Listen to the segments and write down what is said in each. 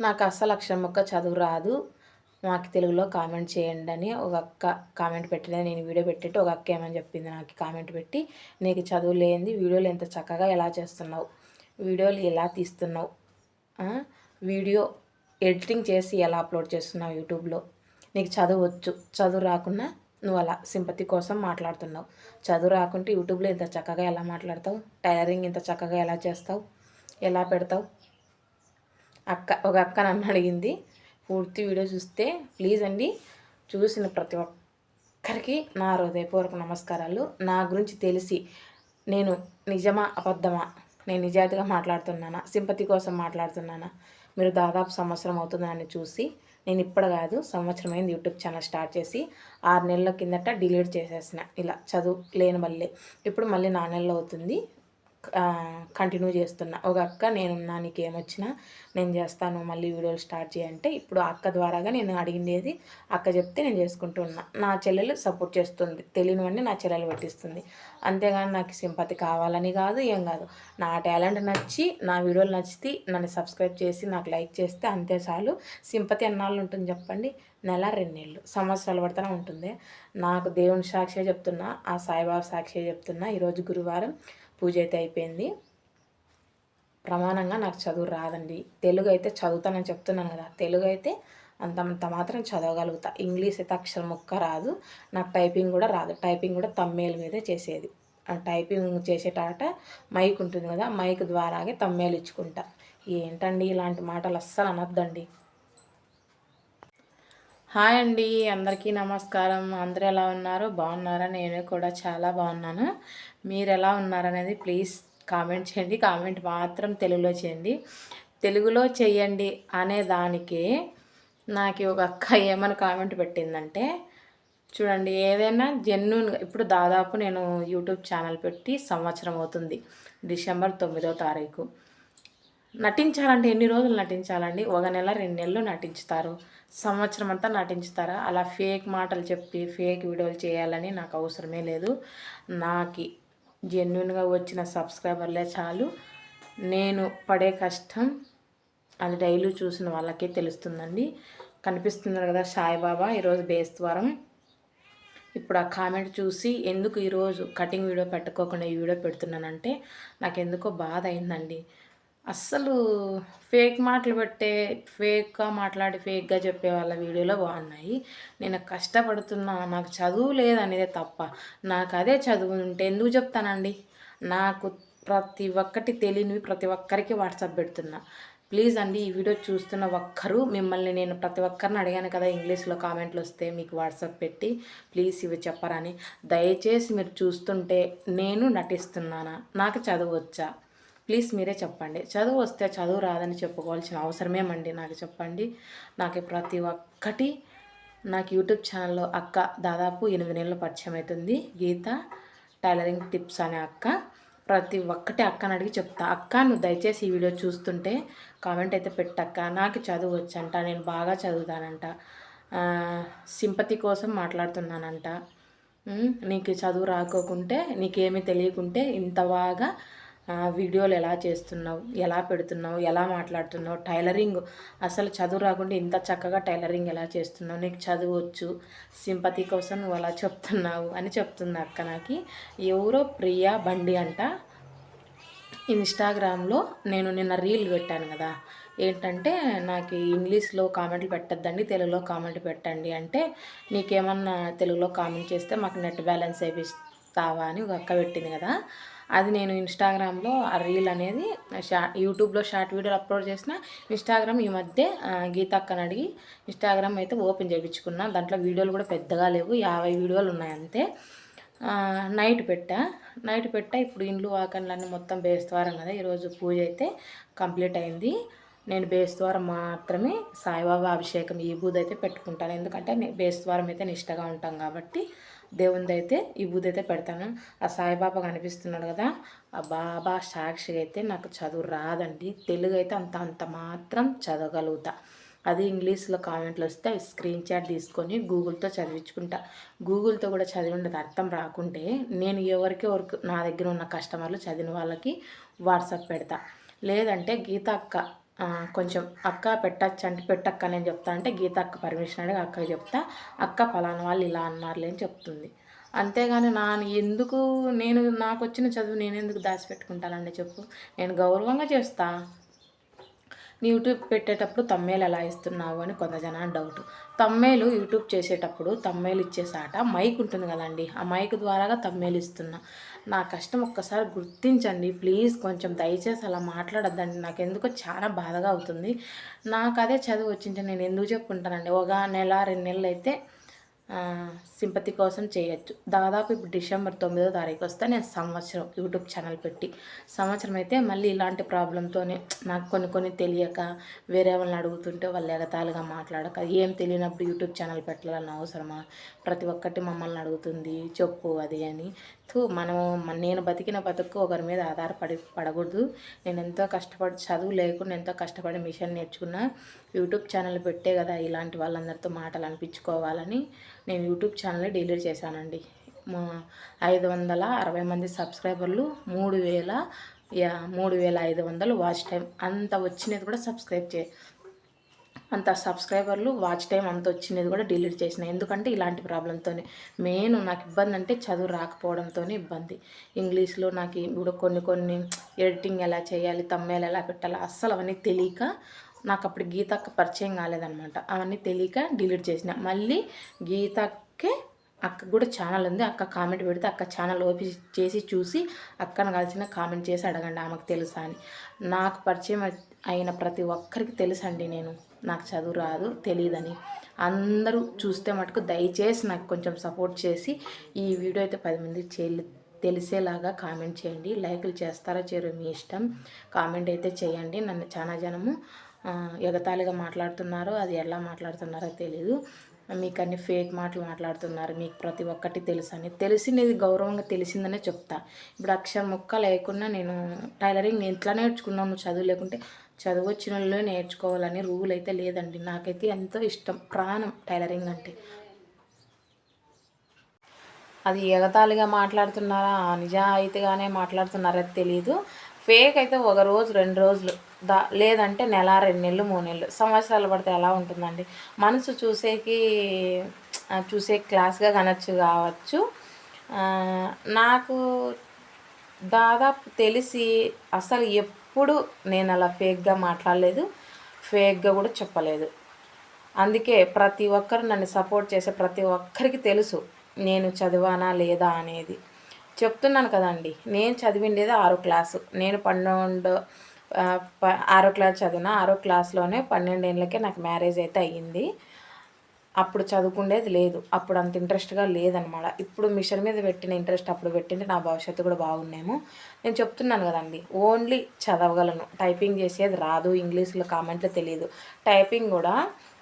నాకు అస్సలు అక్షరం చదువు రాదు. మాకు తెలుగులో కామెంట్ చేయండి అని ఒక అక్క కామెంట్ పెట్టిన నేను వీడియో పెట్టేట్టు ఒక అక్క ఏమని చెప్పింది నాకు కామెంట్ పెట్టి. నీకు చదువు లేనిది వీడియోలు ఎంత చక్కగా ఎలా చేస్తున్నావు? వీడియోలు ఎలా తీస్తున్నావు? వీడియో ఎడిటింగ్ చేసి ఎలా అప్లోడ్ చేస్తున్నావు యూట్యూబ్లో? నీకు చదువు వచ్చు. చదువు రాకున్నా నువ్వు అలా సింపతి కోసం మాట్లాడుతున్నావు. చదువు రాకుంటే యూట్యూబ్లో ఇంత చక్కగా ఎలా మాట్లాడతావు? టైలరింగ్ ఇంత చక్కగా ఎలా చేస్తావు? ఎలా పెడతావు? అక్క ఒక అక్క నన్ను అడిగింది. పూర్తి వీడియో చూస్తే ప్లీజ్ అండి చూసిన ప్రతి ఒక్కరికి నా హృదయపూర్వక నమస్కారాలు. నా గురించి తెలిసి నేను నిజమా అబద్ధమా? నేను నిజాయితీగా మాట్లాడుతున్నానా? సింపతి కోసం మాట్లాడుతున్నానా? మీరు దాదాపు సంవత్సరం అవుతుందని చూసి. నేను ఇప్పుడు కాదు సంవత్సరం అయింది యూట్యూబ్ ఛానల్ స్టార్ట్ చేసి ఆరు నెలల కిందట డిలీట్ చేసేసిన. ఇలా చదువు లేని మళ్ళీ. ఇప్పుడు మళ్ళీ నా నెలలో అవుతుంది. కంటిన్యూ చేస్తున్నా. ఒక అక్క నేనున్నా నీకు ఏమొచ్చినా నేను చేస్తాను మళ్ళీ వీడియోలు స్టార్ట్ చేయంటే ఇప్పుడు అక్క ద్వారాగా నేను అడిగిండేది అక్క చెప్తే నేను చేసుకుంటూ ఉన్నా. నా చెల్లెలు సపోర్ట్ చేస్తుంది తెలియనివన్నీ నా చెల్లెలు పట్టిస్తుంది. అంతేగాని నాకు సింపతి కావాలని కాదు ఏం కాదు. నా టాలెంట్ నచ్చి నా వీడియోలు నచ్చితే నన్ను సబ్స్క్రైబ్ చేసి నాకు లైక్ చేస్తే అంతే చాలు. సింపతి ఎన్నాళ్ళు ఉంటుంది చెప్పండి? నెల రెండేళ్ళు. సంవత్సరాలు పడుతూనే ఉంటుంది. నాకు దేవుని సాక్షి చెప్తున్నా ఆ సాయిబాబా సాక్షి చెప్తున్నా ఈరోజు గురువారం పూజ అయితే అయిపోయింది. ప్రమాణంగా నాకు చదువు రాదండి. తెలుగు అయితే చదువుతానని చెప్తున్నాను కదా. తెలుగు అయితే అంతంత మాత్రం చదవగలుగుతా. ఇంగ్లీష్ అయితే అక్షరం ముక్క రాదు. నాకు టైపింగ్ కూడా రాదు. టైపింగ్ కూడా తమ్మేలు మీదే చేసేది. ఆ టైపింగ్ చేసేటాట మైక్ ఉంటుంది కదా. మైక్ ద్వారాగే తమ్మేలు ఇచ్చుకుంటా. ఏంటండి ఇలాంటి మాటలు అస్సలు అనొద్దండి. హాయ్ అండి అందరికీ నమస్కారం. అందరూ ఎలా ఉన్నారు? బాగున్నారా? నేను కూడా చాలా బాగున్నాను. మీరు ఎలా ఉన్నారనేది ప్లీజ్ కామెంట్ చేయండి. కామెంట్ మాత్రం తెలుగులో చేయండి. తెలుగులో చేయండి అనే దానికి నాకు ఒక అక్క ఏమని కామెంట్ పెట్టిందంటే చూడండి ఏదైనా జెన్యున్గా ఇప్పుడు దాదాపు నేను యూట్యూబ్ ఛానల్ పెట్టి సంవత్సరం అవుతుంది డిసెంబర్ తొమ్మిదో తారీఖు. నటించాలంటే ఎన్ని రోజులు నటించాలండి? ఒక నెల రెండు నెలలు నటించుతారు. సంవత్సరం అంతా నటించుతారా? అలా ఫేక్ మాటలు చెప్పి ఫేక్ వీడియోలు చేయాలని నాకు అవసరమే లేదు. నాకు జెన్యున్గా వచ్చిన సబ్స్క్రైబర్లే చాలు. నేను పడే కష్టం అది డైలీ చూసిన వాళ్ళకే తెలుస్తుందండి. కనిపిస్తున్నారు కదా సాయిబాబా ఈరోజు బేస్తవారం ఇప్పుడు ఆ కామెంట్ చూసి ఎందుకు ఈరోజు కటింగ్ వీడియో పెట్టుకోకుండా ఈ వీడియో పెడుతున్నానంటే నాకు ఎందుకో బాధ అయిందండి. అస్సలు ఫేక్ మాటలు పెట్టే ఫేక్గా మాట్లాడి ఫేక్గా చెప్పే వాళ్ళ వీడియోలో బాగున్నాయి. నేను కష్టపడుతున్నా నాకు చదువు లేదనేదే తప్ప. నాకు అదే చదువు ఉంటే ఎందుకు చెప్తానండి? నాకు ప్రతి ఒక్కటి తెలియనివి ప్రతి ఒక్కరికి వాట్సాప్ పెడుతున్నా. ప్లీజ్ అండి ఈ వీడియో చూస్తున్న ఒక్కరు మిమ్మల్ని నేను ప్రతి ఒక్కరిని అడిగాను కదా ఇంగ్లీష్లో కామెంట్లు వస్తే మీకు వాట్సాప్ పెట్టి ప్లీజ్ ఇవి చెప్పరని. దయచేసి మీరు చూస్తుంటే నేను నటిస్తున్నానా? నాకు చదువు వచ్చా? ప్లీజ్ మీరే చెప్పండి. చదువు వస్తే చదువు రాదని చెప్పుకోవాల్సిన అవసరమేమండి నాకు చెప్పండి. నాకు ప్రతి ఒక్కటి నాకు యూట్యూబ్ ఛానల్లో అక్క దాదాపు ఎనిమిది నెలలు పరిచయం అవుతుంది. గీత టైలరింగ్ టిప్స్ అనే అక్క. ప్రతి ఒక్కటి అక్కని అడిగి చెప్తా. అక్క నువ్వు దయచేసి ఈ వీడియో చూస్తుంటే కామెంట్ అయితే పెట్టక్క. నాకు చదువు వచ్చంట నేను బాగా చదువుతానంట. సింపతి కోసం మాట్లాడుతున్నానంట. నీకు చదువు రాకోకుంటే నీకేమీ తెలియకుంటే ఇంత బాగా వీడియోలు ఎలా చేస్తున్నావు ఎలా పెడుతున్నావు ఎలా మాట్లాడుతున్నావు టైలరింగ్ అసలు చదువు రాకుండా ఇంత చక్కగా టైలరింగ్ ఎలా చేస్తున్నావు నీకు చదువచ్చు సింపతి కోసం నువ్వు అలా చెప్తున్నావు అని చెప్తుంది అక్క నాకు. ఎవరో ప్రియా బండి అంట. ఇన్స్టాగ్రామ్లో నేను నిన్న రీల్ పెట్టాను కదా. ఏంటంటే నాకు ఇంగ్లీష్లో కామెంట్లు పెట్టద్దండి తెలుగులో కామెంట్ పెట్టండి అంటే నీకేమన్నా తెలుగులో కామెంట్ చేస్తే మాకు నెట్ బ్యాలెన్స్ వేపిస్తావా అని ఒక అక్క పెట్టింది కదా. అది నేను ఇన్స్టాగ్రామ్లో ఆ రీల్ అనేది షా యూట్యూబ్లో షార్ట్ వీడియోలు అప్లోడ్ చేసిన ఇన్స్టాగ్రామ్ ఈ మధ్య గీతక్కని అడిగి ఇన్స్టాగ్రామ్ అయితే ఓపెన్ చేయించుకున్నా దాంట్లో వీడియోలు కూడా పెద్దగా లేవు యాభై వీడియోలు ఉన్నాయి అంతే. నైట్ పెట్టా. నైట్ పెట్టా ఇప్పుడు ఇండ్లు వాకన్లన్నీ మొత్తం బేస్తవారం కదా ఈరోజు పూజ అయితే కంప్లీట్ అయింది. నేను బేస్తవారం మాత్రమే సాయిబాబా అభిషేకం ఈ బూద్ అయితే పెట్టుకుంటాను. ఎందుకంటే బేస్తవారం అయితే నిష్టగా ఉంటాం కాబట్టి దేవునిది అయితే ఈ బూద్ అయితే పెడతాను. ఆ సాయిబాబా కనిపిస్తున్నాడు కదా ఆ బాబా సాక్షిగా అయితే నాకు చదువు రాదండి. తెలుగు అయితే అంత అంత మాత్రం చదవగలుగుతా. అది ఇంగ్లీష్లో కామెంట్లు వస్తే స్క్రీన్ షాట్ తీసుకొని గూగుల్తో చదివించుకుంటా. గూగుల్తో కూడా చదివి ఉండదు అర్థం రాకుంటే నేను ఎవరికి వరకు నా దగ్గర ఉన్న కస్టమర్లు చదివిన వాళ్ళకి వాట్సాప్ పెడతా. లేదంటే గీత అక్క కొంచెం అక్క పెట్టచ్చు అంటే పెట్టక్క నేను చెప్తా అంటే గీత అక్క పర్మిషన్ అడిగి అక్క చెప్తా. అక్క ఫలానా వాళ్ళు ఇలా అన్నారులే అని చెప్తుంది. అంతేగాని నా ఎందుకు నేను నాకు వచ్చిన చదువు నేను ఎందుకు దాచిపెట్టుకుంటానండి చెప్పు. నేను గౌరవంగా చేస్తా. యూట్యూబ్ పెట్టేటప్పుడు తమ్మేలు ఎలా ఇస్తున్నావు అని కొంత జనాన్ని డౌట్. తమ్మేలు యూట్యూబ్ చేసేటప్పుడు తమ్మేలు ఇచ్చేసాట. మైక్ ఉంటుంది కదండి ఆ మైక్ ద్వారాగా తమ్మేలు ఇస్తున్నా. నా కష్టం ఒక్కసారి గుర్తించండి ప్లీజ్ కొంచెం దయచేసి అలా మాట్లాడద్దండి. నాకు ఎందుకో చాలా బాధగా అవుతుంది. నాకు అదే చదువు వచ్చింటే నేను ఎందుకు చెప్పుకుంటానండి? ఒక నెల రెండు నెలలు అయితే సింపతి కోసం చేయొచ్చు. దాదాపు ఇప్పుడు డిసెంబర్ తొమ్మిదో తారీఖు వస్తే నేను సంవత్సరం యూట్యూబ్ ఛానల్ పెట్టి సంవత్సరం అయితే మళ్ళీ ఇలాంటి ప్రాబ్లంతోనే నాకు కొన్ని కొన్ని తెలియక వేరే వాళ్ళని అడుగుతుంటే వాళ్ళు ఎగతాళిగా మాట్లాడక ఏం తెలియనప్పుడు యూట్యూబ్ ఛానల్ పెట్టాలని అవసరమా? ప్రతి ఒక్కటి మమ్మల్ని అడుగుతుంది చెప్పు అది అని. తూ మనము నేను బతికిన బతుకు ఒకరి మీద ఆధారపడి పడకూడదు. నేను ఎంతో కష్టపడి చదువు లేకుండా ఎంతో కష్టపడి మిషన్ నేర్చుకున్నా యూట్యూబ్ ఛానల్ పెట్టే కదా ఇలాంటి వాళ్ళందరితో మాటలు అనిపించుకోవాలని నేను యూట్యూబ్ ఛానల్ డిలీట్ చేశానండి. ఐదు వందల అరవై మంది సబ్స్క్రైబర్లు మూడు వేల మూడు వేల ఐదు వందలు వాచ్ టైం. అంత వచ్చినది కూడా సబ్స్క్రైబ్ చే అంత సబ్స్క్రైబర్లు వాచ్ టైం అంత వచ్చినది కూడా డిలీట్ చేసిన. ఎందుకంటే ఇలాంటి ప్రాబ్లంతోనే. మెయిన్ నాకు ఇబ్బంది అంటే చదువు రాకపోవడంతో ఇబ్బంది. ఇంగ్లీష్లో నాకు ఇప్పుడు కొన్ని కొన్ని ఎడిటింగ్ ఎలా చేయాలి తమ్మేలు ఎలా పెట్టాలి అస్సలు అవన్నీ తెలియక నాకు అప్పుడు గీతక్క పరిచయం కాలేదనమాట అవన్నీ తెలియక డిలీట్ చేసిన. మళ్ళీ గీతకే అక్క కూడా ఛానల్ ఉంది. అక్క కామెంట్ పెడితే అక్క ఛానల్ ఓపెన్ చేసి చూసి అక్కను కలిసిన కామెంట్ చేసి అడగండి ఆమెకు తెలుసా అని. నాకు పరిచయం అయిన ప్రతి ఒక్కరికి తెలుసండి నేను. నాకు చదువు రాదు తెలియదని అందరూ చూస్తే మటుకు దయచేసి నాకు కొంచెం సపోర్ట్ చేసి ఈ వీడియో అయితే పది మంది చేయాలి తెలిసేలాగా కామెంట్ చేయండి. లైకులు చేస్తారో చేయరు మీ ఇష్టం. కామెంట్ అయితే చేయండి. నన్ను చాలా జనము ఎగతాళిగా మాట్లాడుతున్నారు అది ఎలా మాట్లాడుతున్నారో తెలీదు. మీకు అన్ని ఫేక్ మాటలు మాట్లాడుతున్నారు మీకు ప్రతి ఒక్కటి తెలుసు అని తెలిసినది గౌరవంగా తెలిసిందనే చెప్తా. ఇప్పుడు అక్షరం ముక్క లేకుండా నేను టైలరింగ్ నేను ఇట్లా నేర్చుకున్నాను చదువు లేకుంటే చదువు వచ్చిన వాళ్ళు నేర్చుకోవాలని రూల్ అయితే లేదండి. నాకైతే ఎంతో ఇష్టం ప్రాణం టైలరింగ్ అంటే. అది ఎగతాళిగా మాట్లాడుతున్నారా? నిజాయితీగానే మాట్లాడుతున్నారా? తెలియదు ఫేక్ అయితే ఒక రోజు రెండు రోజులు దా లేదంటే నెల రెండు నెలలు మూడు నెలలు సంవత్సరాలు పడితే ఎలా ఉంటుందండి? మనసు చూసేకి చూసే క్లాస్గా కనొచ్చు కావచ్చు. నాకు దాదాపు తెలిసి అసలు ఎప్పుడు నేను అలా ఫేక్గా మాట్లాడలేదు ఫేక్గా కూడా చెప్పలేదు. అందుకే ప్రతి ఒక్కరు నన్ను సపోర్ట్ చేసే ప్రతి ఒక్కరికి తెలుసు నేను చదివానా లేదా అనేది. చెప్తున్నాను కదండి నేను చదివిండేది ఆరో క్లాసు. నేను పన్నెండు ఆరో క్లాస్ చదివిన ఆరో క్లాస్లోనే పన్నెండేళ్ళకే నాకు మ్యారేజ్ అయితే అయ్యింది. అప్పుడు చదువుకుండేది లేదు. అప్పుడు అంత ఇంట్రెస్ట్గా లేదనమాట. ఇప్పుడు మిషన్ మీద పెట్టిన ఇంట్రెస్ట్ అప్పుడు పెట్టింటే నా భవిష్యత్తు కూడా బాగున్నాము నేను చెప్తున్నాను కదండి ఓన్లీ చదవగలను. టైపింగ్ చేసేది రాదు ఇంగ్లీష్లో కామెంట్లు తెలియదు. టైపింగ్ కూడా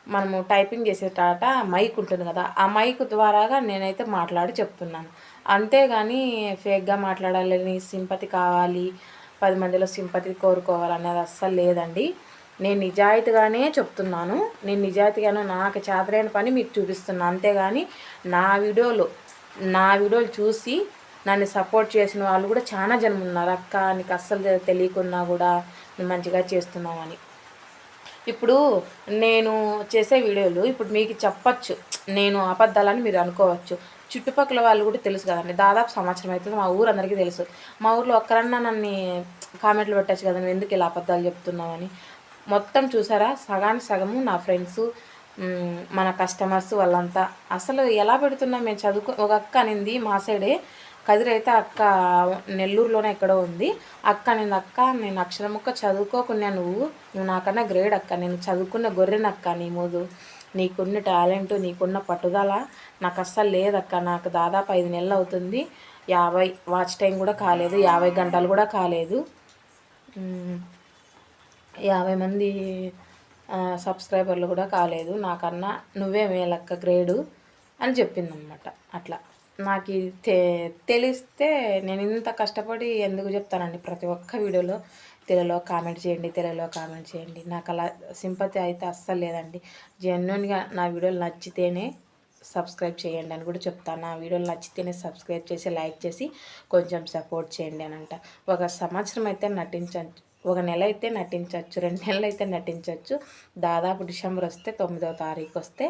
మనము టైపింగ్ చేసేటాట మైక్ ఉంటుంది కదా ఆ మైక్ ద్వారాగా నేనైతే మాట్లాడి చెప్తున్నాను. అంతేగాని ఫేక్గా మాట్లాడాలని సింపతి కావాలి పది మందిలో సింపతి కోరుకోవాలనేది అస్సలు లేదండి. నేను నిజాయితీగానే చెప్తున్నాను. నేను నిజాయితీగానే నాకు చేతరైన పని మీకు చూపిస్తున్నాను అంతేగాని నా వీడియోలు నా వీడియోలు చూసి నన్ను సపోర్ట్ చేసిన వాళ్ళు కూడా చాలా జనం ఉన్నారు. అక్క నీకు అస్సలు తెలియకున్నా కూడా మంచిగా చేస్తున్నామని ఇప్పుడు నేను చేసే వీడియోలు ఇప్పుడు మీకు చెప్పచ్చు. నేను అబద్ధాలని మీరు అనుకోవచ్చు. చుట్టుపక్కల వాళ్ళు కూడా తెలుసు కదండి. దాదాపు సంవత్సరం అవుతుంది. మా ఊరు అందరికీ తెలుసు. మా ఊర్లో ఒక్కరన్నా నన్ను కామెంట్లు పెట్టచ్చు కదా నువ్వు ఎందుకు ఇలా అబద్ధాలు చెప్తున్నావని. మొత్తం చూసారా? సగానికి సగము నా ఫ్రెండ్స్ మన కస్టమర్స్ వాళ్ళంతా. అసలు ఎలా పెడుతున్నా మేము చదువుకో ఒక అక్క అనింది మా సైడే. కదిరైతే అక్క నెల్లూరులోనే ఎక్కడో ఉంది. అక్క నేను అక్క నేను అక్షరం ముక్క చదువుకోకున్నా నువ్వు. నువ్వు నాకన్నా గ్రేడ్ అక్క. నేను చదువుకున్న గొర్రెనక్క నీ మూదు. నీకున్న టాలెంట్ నీకున్న పట్టుదల నాకు అస్సలు లేదక్క. నాకు దాదాపు ఐదు నెలలు అవుతుంది. యాభై వాచ్ టైం కూడా కాలేదు. యాభై గంటలు కూడా కాలేదు. యాభై మంది సబ్స్క్రైబర్లు కూడా కాలేదు. నాకన్నా నువ్వే మేలక్క గ్రేడు అని చెప్పిందనమాట అట్లా. నాకు తె తెలిస్తే నేను ఇంత కష్టపడి ఎందుకు చెప్తానండి? ప్రతి ఒక్క వీడియోలో తెలుగులో కామెంట్ చేయండి తెలుగులో కామెంట్ చేయండి. నాకు అలా సింపతి అయితే అస్సలు లేదండి. జెన్యున్గా నా వీడియోలు నచ్చితేనే సబ్స్క్రైబ్ చేయండి అని కూడా చెప్తాను. నా వీడియోలు నచ్చితేనే సబ్స్క్రైబ్ చేసి లైక్ చేసి కొంచెం సపోర్ట్ చేయండి అని అంట. ఒక సంవత్సరం అయితే నటించవచ్చు ఒక నెల అయితే నటించవచ్చు రెండు నెలలు అయితే నటించవచ్చు. దాదాపు డిసెంబర్ వస్తే తొమ్మిదవ తారీఖు వస్తే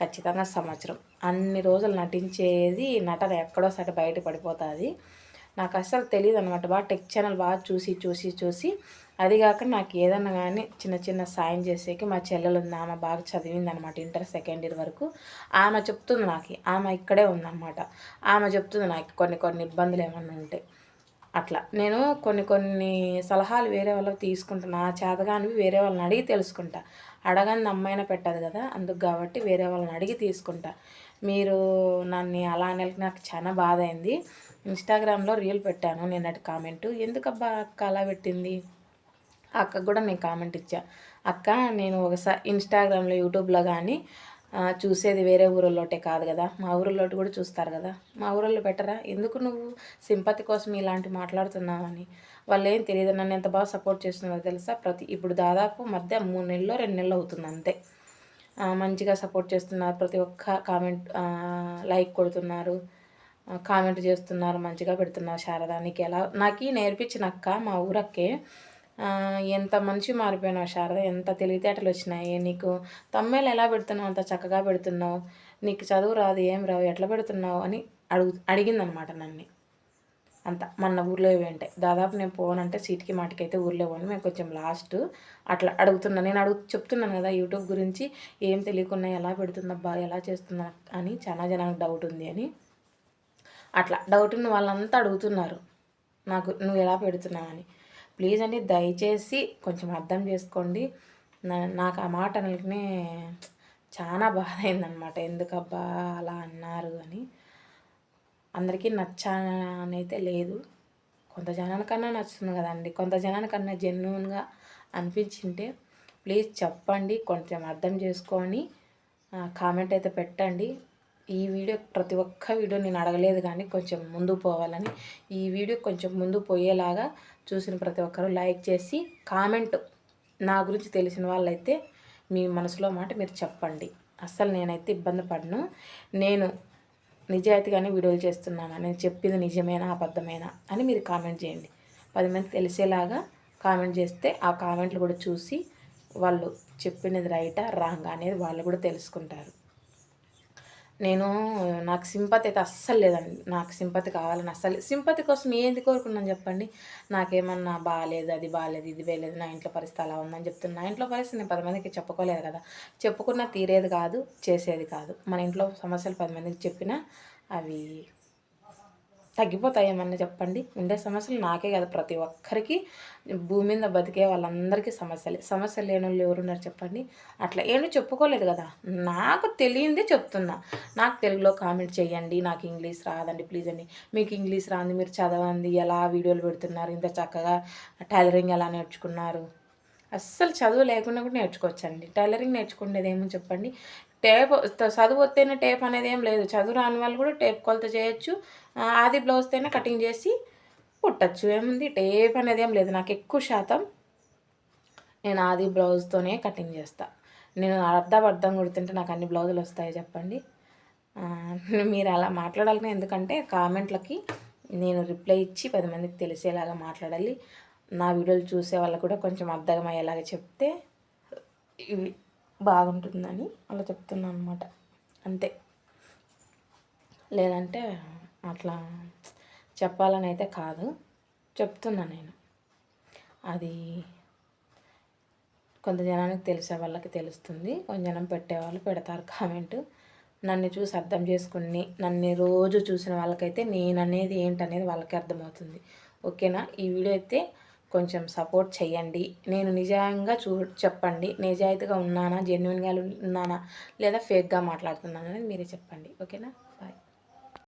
ఖచ్చితంగా సంవత్సరం. అన్ని రోజులు నటించేది నటన ఎక్కడో సరే బయట పడిపోతుంది. నాకు అసలు తెలియదు అనమాట బాగా టెక్ ఛానల్ బాగా చూసి చూసి చూసి. అది కాక నాకు ఏదన్నా కానీ చిన్న చిన్న సాయం చేసేకి మా చెల్లెలు ఉంది ఆమె బాగా చదివింది అనమాట ఇంటర్ సెకండ్ ఇయర్ వరకు. ఆమె చెప్తుంది నాకు. ఆమె ఇక్కడే ఉందన్నమాట. ఆమె చెప్తుంది నాకు కొన్ని కొన్ని ఇబ్బందులు ఏమన్నా ఉంటాయి అట్లా. నేను కొన్ని కొన్ని సలహాలు వేరే వాళ్ళకి తీసుకుంటాను నా చేతగానివి వేరే వాళ్ళని అడిగి తెలుసుకుంటా. అడగని అమ్మాయినా పెట్టదు కదా. అందుకు కాబట్టి వేరే వాళ్ళని అడిగి తీసుకుంటా. మీరు నన్ను అలా అనేకి నాకు చాలా బాధ అయింది. ఇన్స్టాగ్రామ్లో రీల్ పెట్టాను నిన్నటి కామెంటు ఎందుకబ్బా అక్క అలా పెట్టింది? అక్కకు కూడా నేను కామెంట్ ఇచ్చా. అక్క నేను ఒకసారి ఇన్స్టాగ్రామ్లో యూట్యూబ్లో కానీ చూసేది వేరే ఊరిలోటే కాదు కదా. మా ఊరిలోటి కూడా చూస్తారు కదా. మా ఊరిలో పెట్టరా? ఎందుకు నువ్వు సింపతి కోసం ఇలాంటి మాట్లాడుతున్నావని వాళ్ళు ఏం తెలియదు. నన్ను ఎంత బాగా సపోర్ట్ చేస్తున్నారో తెలుసా? ప్రతి ఇప్పుడు దాదాపు మధ్య మూడు నెలలో రెండు నెలలు అవుతుంది అంతే. మంచిగా సపోర్ట్ చేస్తున్నారు. ప్రతి ఒక్క కామెంట్ లైక్ కొడుతున్నారు. కామెంట్ చేస్తున్నారు మంచిగా పెడుతున్నారు శారదా. నీకు ఎలా నాకు నేర్పించిన అక్క మా ఊరక్కే ఎంత మంచి మారిపోయినావు శారద? ఎంత తెలివితేటలు వచ్చినాయి? నీకు తమ్మేలు ఎలా పెడుతున్నావు? అంత చక్కగా పెడుతున్నావు. నీకు చదువు రాదు ఏం రావు ఎట్లా పెడుతున్నావు? అని అడుగు అడిగిందనమాట నన్ను. అంత. మన ఊర్లో ఏంటే దాదాపు నేను పోనంటే సీట్కి మాటికైతే ఊర్లో పోను. మేము కొంచెం లాస్ట్ అట్లా అడుగుతున్నాను నేను అడుగు చెప్తున్నాను కదా యూట్యూబ్ గురించి. ఏం తెలియకుండా ఎలా పెడుతుందబ్బా ఎలా చేస్తున్నా అని చాలా జనానికి డౌట్ ఉంది అని. అట్లా డౌట్ ఉన్న వాళ్ళంతా అడుగుతున్నారు. నాకు నువ్వు ఎలా పెడుతున్నావని ప్లీజ్ అండి దయచేసి కొంచెం అర్థం చేసుకోండి. నాకు ఆ మాట అనలకనే చాలా బాధ అయిందనమాట ఎందుకబ్బా అలా అన్నారు అని. అందరికీ నచ్చానైతే లేదు. కొంత జనానికన్నా నచ్చుతుంది కదండి. కొంత జనానికన్నా జెన్యున్గా అనిపించింటే ప్లీజ్ చెప్పండి కొంచెం అర్థం చేసుకొని కామెంట్ అయితే పెట్టండి. ఈ వీడియో ప్రతి ఒక్క వీడియో నేను అడగలేదు కానీ కొంచెం ముందు పోవాలని ఈ వీడియో కొంచెం ముందు పోయేలాగా చూసిన ప్రతి ఒక్కరూ లైక్ చేసి కామెంట్ నా గురించి తెలిసిన వాళ్ళైతే మీ మనసులో మాట మీరు చెప్పండి. అస్సలు నేనైతే ఇబ్బంది పడను. నేను నిజాయితీగానే వీడియోలు చేస్తున్నాను. నేను చెప్పింది నిజమేనా అబద్ధమేనా అని మీరు కామెంట్ చేయండి. పది మంది తెలిసేలాగా కామెంట్ చేస్తే ఆ కామెంట్లు కూడా చూసి వాళ్ళు చెప్పినది రైటా రాంగ్ అనేది వాళ్ళు కూడా తెలుసుకుంటారు. నేను నాకు సింపతి అయితే అస్సలు లేదండి. నాకు సింపతి కావాలని అస్సలు సింపతి కోసం ఏంది కోరుకున్నాను చెప్పండి? నాకేమన్నా బాగాలేదు అది బాగాలేదు ఇది వేయలేదు నా ఇంట్లో పరిస్థితి అలా ఉందని చెప్తున్నా. నా ఇంట్లో పరిస్థితి నేను పది మందికి చెప్పుకోలేదు కదా. చెప్పుకున్న తీరేది కాదు చేసేది కాదు. మన ఇంట్లో సమస్యలు పది మందికి చెప్పినా అవి తగ్గిపోతాయి ఏమన్నా చెప్పండి? ఉండే సమస్యలు నాకే కదా ప్రతి ఒక్కరికి. భూమి మీద బతికే వాళ్ళందరికీ సమస్యలే. సమస్యలు లేని వాళ్ళు ఎవరున్నారు చెప్పండి? అట్లా ఏమి చెప్పుకోలేదు కదా. నాకు తెలియందే చెప్తున్నా. నాకు తెలుగులో కామెంట్ చేయండి. నాకు ఇంగ్లీష్ రాదండి. ప్లీజ్ అండి. మీకు ఇంగ్లీష్ రాంది మీరు చదవండి ఎలా వీడియోలు పెడుతున్నారు ఇంత చక్కగా టైలరింగ్ ఎలా నేర్చుకున్నారు? అస్సలు చదువు లేకుండా కూడా నేర్చుకోవచ్చండి. టైలరింగ్ నేర్చుకునేది ఏమో చెప్పండి. టేప్ చదువు వస్తేనే టేప్ అనేది ఏం లేదు. చదువు రాని వాళ్ళు కూడా టేప్ కొలత చేయొచ్చు. ఆది బ్లౌజ్తోనే కటింగ్ చేసి కుట్టచ్చు. ఏముంది? టేప్ అనేది ఏం లేదు. నాకు ఎక్కువ శాతం నేను ఆది బ్లౌజ్తోనే కటింగ్ చేస్తా. నేను అర్థం అర్థం కుడుతుంటే నాకు అన్ని బ్లౌజులు వస్తాయి చెప్పండి. మీరు అలా మాట్లాడాలని ఎందుకంటే కామెంట్లకి నేను రిప్లై ఇచ్చి పది మందికి తెలిసేలాగా మాట్లాడాలి. నా వీడియోలు చూసే వాళ్ళకు కూడా కొంచెం అర్థమయ్యేలాగా చెప్తే ఇవి బాగుంటుందని అలా చెప్తున్నాను అనమాట అంతే. లేదంటే అట్లా చెప్పాలని అయితే కాదు. చెప్తున్నా నేను. అది కొంత జనానికి తెలిసే వాళ్ళకి తెలుస్తుంది. కొంత జనం పెట్టేవాళ్ళు పెడతారు కామెంట్. నన్ను చూసి అర్థం చేసుకుని నన్ను రోజు చూసిన వాళ్ళకైతే నేను అనేది ఏంటనేది వాళ్ళకి అర్థమవుతుంది. ఓకేనా? ఈ వీడియో అయితే కొంచెం సపోర్ట్ చేయండి నేను నిజంగా చూ చెప్పండి. నిజాయితీగా ఉన్నానా? జెన్యున్గా ఉన్నానా? లేదా ఫేక్గా మాట్లాడుతున్నానా అనేది మీరే చెప్పండి. ఓకేనా?